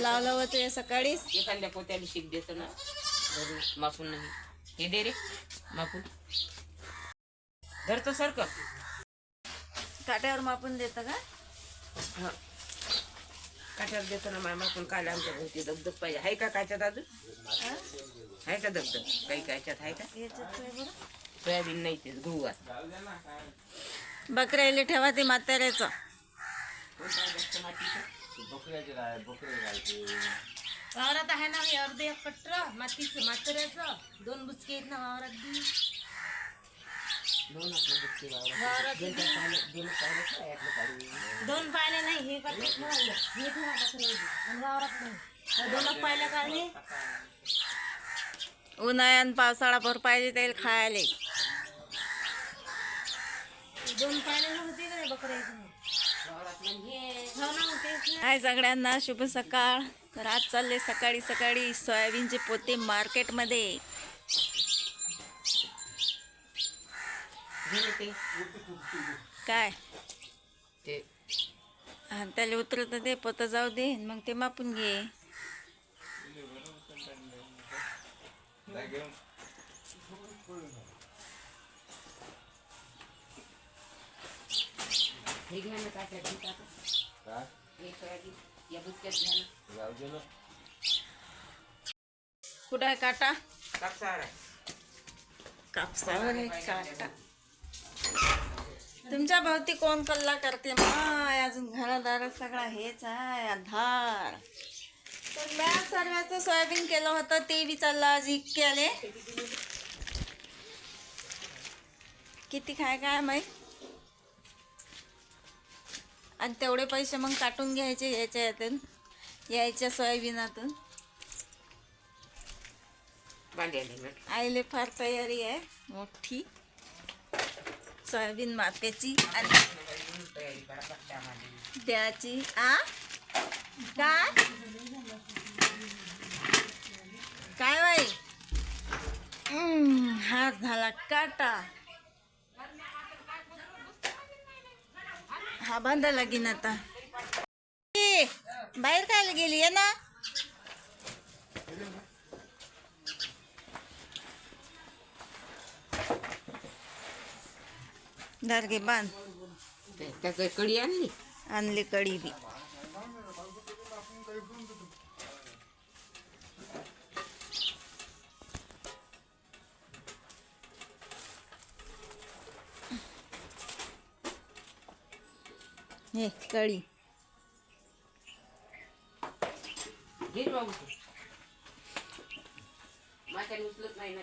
लावलं होतं सकाळीच? एखाद्या पोत्याला शिक देतो ना. घरी मापून नाही. हे दे रे मापून धरतो सारखं काट्यावर मापून देतं का? हा. काट्यावर देतो ना माय मापून काल आमच्या घरची दगदग पाहिजे. आहे का काच्यात अजून? हा? आहे का दगदग? काही काच्यात आहे का? सोयाबीन नाही तेच गहू बकऱ्याला ठेवा ते म्हाताऱ्याचं. वावरात आहे ना हे अर्धे कट्टर मातीचं मातऱ्याचं दोन बुचके आहेत ना वावरात दोन पाहिलं- पाहिलं का नाही हे हे पायल्या काढले उन्हाळ्यात पावसाळा भर पाहिजे त्याला खायला. दोन पायले होते का बकऱ्याची. हाय सगळ्यांना शुभ सकाळ. तर आज चालले सकाळी सकाळी सोयाबीनचे पोते मार्केटमध्ये. काय? ते. आणि त्याला उतरत ते पोतं जाऊ दे मग ते मापून घे. हे हे हे दे कुठं आहे काटा? कापसावर आहे. कापसावर आहे काटा. तुमच्या भोवती कोण कल्ला करते? माय अजून घरादार सगळा हेच आहे आधार तर म्या सर्वांचं सोयाबीन केलं होतं ते बी चाललं आज इतके आले किती खाय काय माहीत? आणि तेवढे पैसे मग काटून घ्यायचे याच्या यातून यायच्या सोयाबीनातून. आईले फार तयारी आहे मोठी. सोयाबीन माप्याची आणि द्याची आ? काय? काय बाई? हा हात झाला काटा. हा बांधायला लागीन आता. बाहेर खायला गेली आहे ना? दारगे बांध. ते- त्याचं कडी आणली? आणली कडी बी. हे घे तू. म्हातारी उचलत नाही ना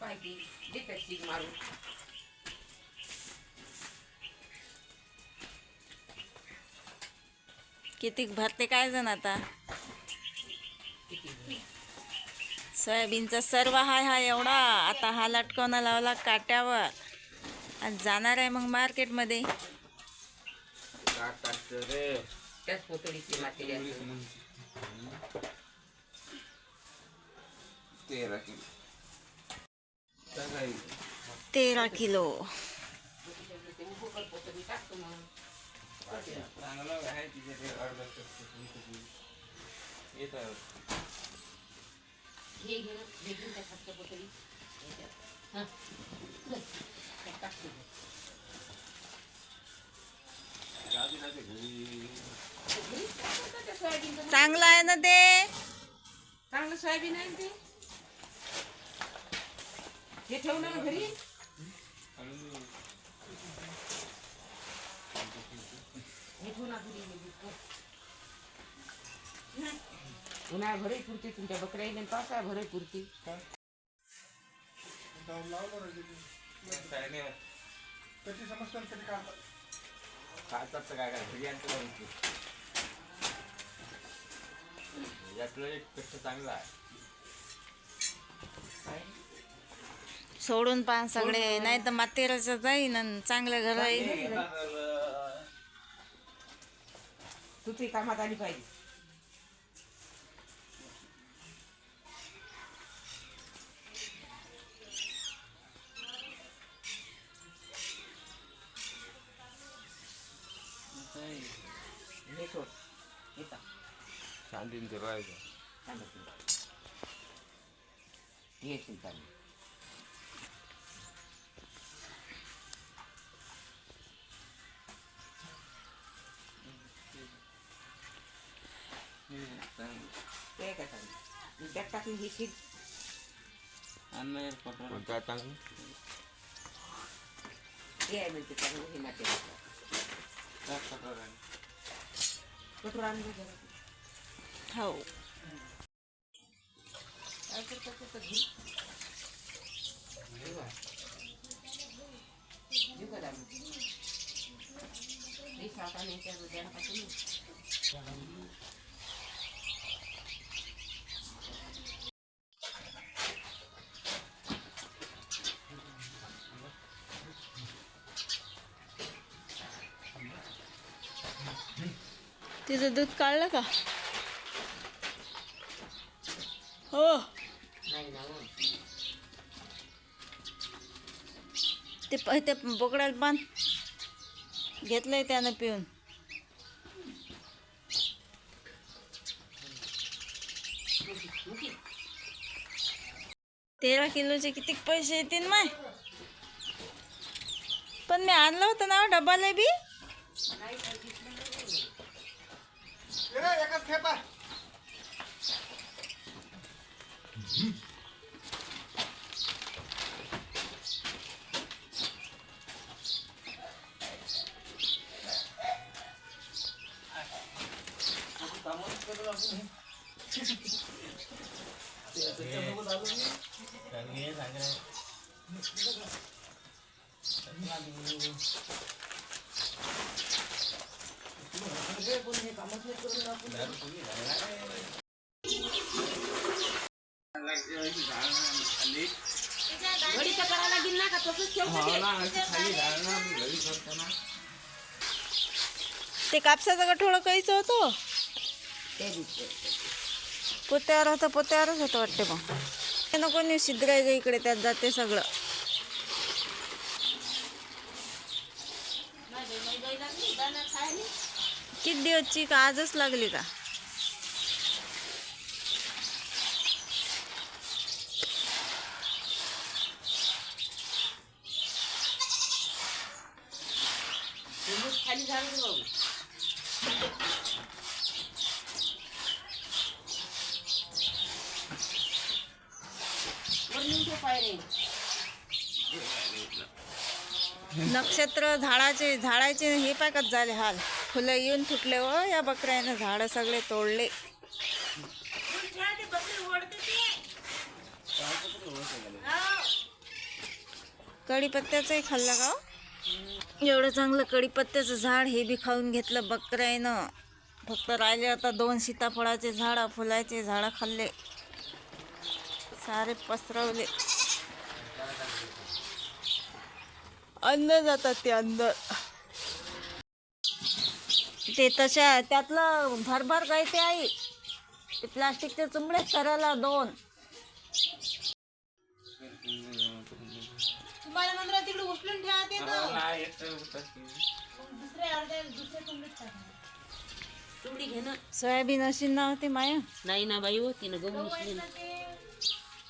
पाहिजे मारून. किती भरते काय जण आता? सोयाबीनचा सर्व हाय हा एवढा. आता हा लटकवणं लावला काट्यावर. आणि जाणार आहे मग मार्केटमध्ये. तेरा किलो. हे घे हे घेऊन त्या खालच्या पोतळी चांगलं आहे ना ते? चांगलं सोयाबीन आहे ना ते? हे ठेवलं ना घरी हे हे. उन्हाळ्या भरही पुरते तुमच्या बकऱ्या येईल पावसाळ्या भरही पुरते काय नाही. खातात तर काय काय घरी आणतो यातलं एक कष्ट चांगला आहे. सोडून पहा सगळे नाही तर मातेराचं जाईन आणि चांगलं घर येईल तू ती कामात आली पाहिजे हे सोड येता शांतीन ते ही शीट कोणता चांगलं हे आहे म्हणते चांगलं तिचं दूध काढलं का? हो. ते प- ते बोकड्याला बांध. घेतलंय त्यानं पिऊन. तेरा किलोचे किती पैसे येतील माय? पण मी आणलं होतं ना डब्बाला बी? घडीचं करायला ते? कापसाचं गठोळं काहीच होतं पोत्यावर होतं पोत्यावरच होतं वाटते मग ते नको नाही शिद्रायचं इकडे त्यात जाते सगळं किती दिवसची का आजच लागली का? नक्षत्र झाडाचे झाडाचे हे पाकत झाले हाल. फुलं येऊन फुटले व या बकऱ्यानं झाडं सगळे तोडले. कढीपत्त्याचंही खाल्लं का हो? एवढं चांगलं कढीपत्त्याचं झाड हे बी खाऊन घेतलं बकऱ्यानं. फक्त राहिले आता दोन सीताफळाचे झाडं फुलाचे झाडं खाल्ले. सारे पसरवले. अंदर जातात ते अंदर ते तशा त्यातलं भरभर काय ते आहे. ते प्लास्टिकचे चुंबडे करायला दोन. तुम्हाला मंदिरात तिकडे उचलून ठेवा ते तर. दुसरे अर्धे दुसरे तुंबीत टाका. तुमडी घे ना. सोयाबीन अशी नव्हती माया. नाही ना बाई हो तिनं गहू निसली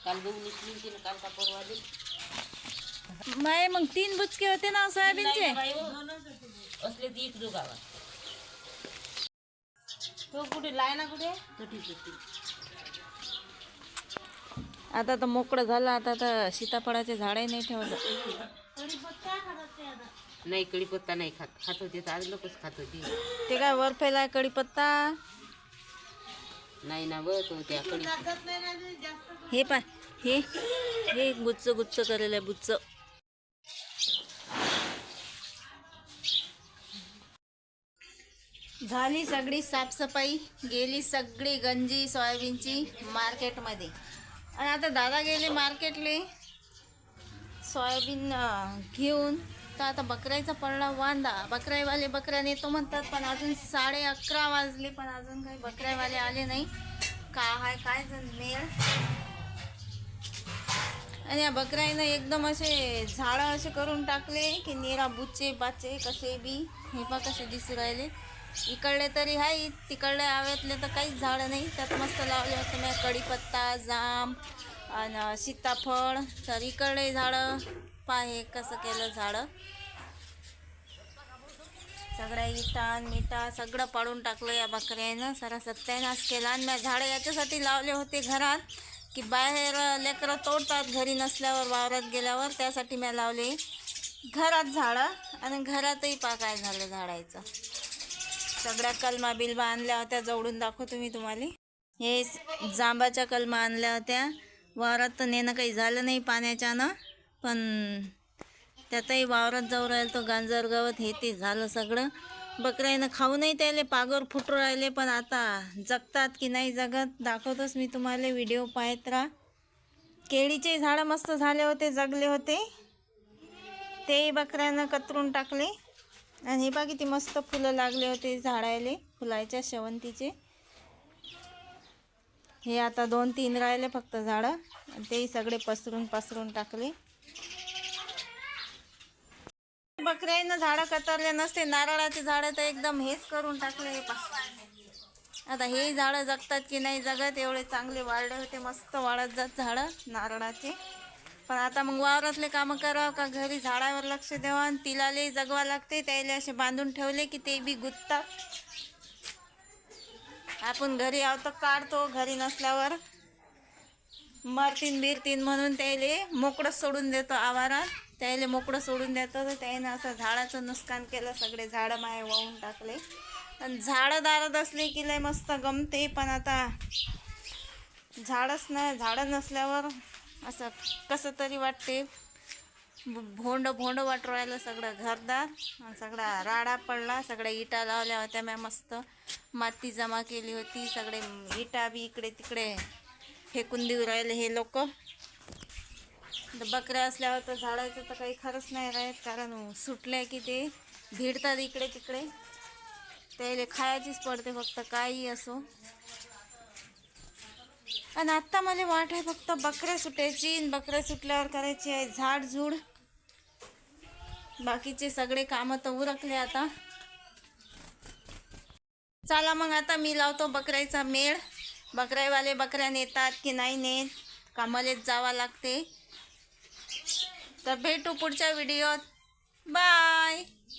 काल गहू निसली तिनं काल का परवा दिली. माय मग तीन बुचके होते ना सोयाबीनचे? ना हो. असले ती इकडं गावात. तो कुठे? लायना कुठे? कटी कटी आता तर मोकळं झालं आता तर सीताफळाचे झाडही नाही ठेवलं. नाही कढीपत्ता नाही खात. खात होते तर आज लोकच खात होते. ते काय वर फैलाय कढीपत्ता? नाही ना व तो त्या कढी हे पाय हे हे गुच्च गुच्च करेल आहे गुच्च झाली सगळी साफसफाई गेली सगळी गंजी सोयाबीनची मार्केटमध्ये. आणि आता दादा गेले मार्केटले सोयाबीन घेऊन. तर आता बकऱ्याचा पडला वांदा. बकऱ्यावाले बकऱ्या नेतो म्हणतात पण अजून साडे अकरा वाजले पण अजून काही बकऱ्यावाले आले नाही. का हाय काय जण मेळ. आणि या बकऱ्यानं एकदम असे झाडं असे करून टाकले की निरा बुच्चे बाचे कसे बी हे पण कसे दिसू राहिले. इकडले तरी आहे तिकडले हवेतले तर काहीच झाडं नाही. त्यात मस्त लावले होते मी कढीपत्ता जाम आणि सीताफळ. तर इकडले झाडं पाहे कसं केलं झाडं? सगळ्या इटा मिठा सगळं पाडून टाकलं या बकऱ्यानं. सारा सत्यानाश केला आणि मी झाडं याच्यासाठी लावले होते घरात की बाहेर लेकरं तोडतात घरी नसल्यावर वावरात गेल्यावर. त्यासाठी मी लावले घरात झाडं आणि घरातही पाकाय झालं झाडायचं. सगळ्या कलमा बिलमा आणल्या होत्या जवळून दाखवतो मी तुम्हाला. हे जांबाच्या कलमा आणल्या होत्या. वावरात तर नेणं काही झालं नाही पाण्याच्यानं पण त्यातही वावरात जाऊ राहिलं तो गांजर गवत हे ते झालं सगळं. बकऱ्यानं खाऊनही त्याले पागोर फुटू राहिले पण आता जगतात की नाही जगत दाखवतोच मी तुम्हाला. व्हिडिओ पाहत राहा. केळीचे झाडं मस्त झाले होते जगले होते. तेही बकऱ्यानं कतरून टाकले. आणि हे बघा किती मस्त फुलं लागले होते झाडायले फुलायच्या शेवंतीचे. हे आता दोन तीन राहिले फक्त झाडं. तेही सगळे पसरून पसरून टाकले. बकऱ्यानं झाडं कतरले नसते नारळाचे झाडं तर एकदम हेच करून टाकले हे आता हे झाडं जगतात की नाही जगत एवढे चांगले वाढले होते मस्त वाढत जात झाडं नारळाचे. पण आता मग वावरातले कामं करावं का? घरी झाडावर लक्ष द्यावं आणि तिला लई जगवा लागते त्याला असे बांधून ठेवले की ते बी गुत्तात आपण घरी आहो तर काढतो घरी नसल्यावर. मरतीन बिरतीन म्हणून त्याले मोकळं सोडून देतो आवारात. त्याला मोकळं सोडून देतो तर त्याने असं झाडाचं नुकसान केलं सगळे झाडं माय वाहून टाकले. आणि झाडं दारात असले की लय मस्त गमते पण आता झाडच नाही झाडं नसल्यावर असं कसं तरी वाटते. भोंड भोंड वाटू राहिलं सगळं घरदार आणि सगळा राडा पडला सगळ्या इटा लावल्या होत्या म्या मस्त. माती जमा केली होती सगळे इटा बी इकडे तिकडे फेकून देऊ राहिले हे लोक. बकऱ्या असल्यावर तर झाडायचं तर काही खरंच नाही राहत कारण सुटल्या की ते भिडतात इकडे तिकडे. त्याला खायचीच पडते फक्त काही असो. आणि आत्ता मला वाट आहे फक्त बकऱ्या सुटायची बकऱ्या सुटल्यावर करायची आहे झाडझूड बाकीचे सगळे कामं तर उरकले आता. चला मग आता मी लावतो बकऱ्याचा मेळ. बकऱ्यावाले बकऱ्या नेतात की नाही नेत कामालेच जावं लागते. तर भेटू पुढच्या व्हिडिओत. बाय!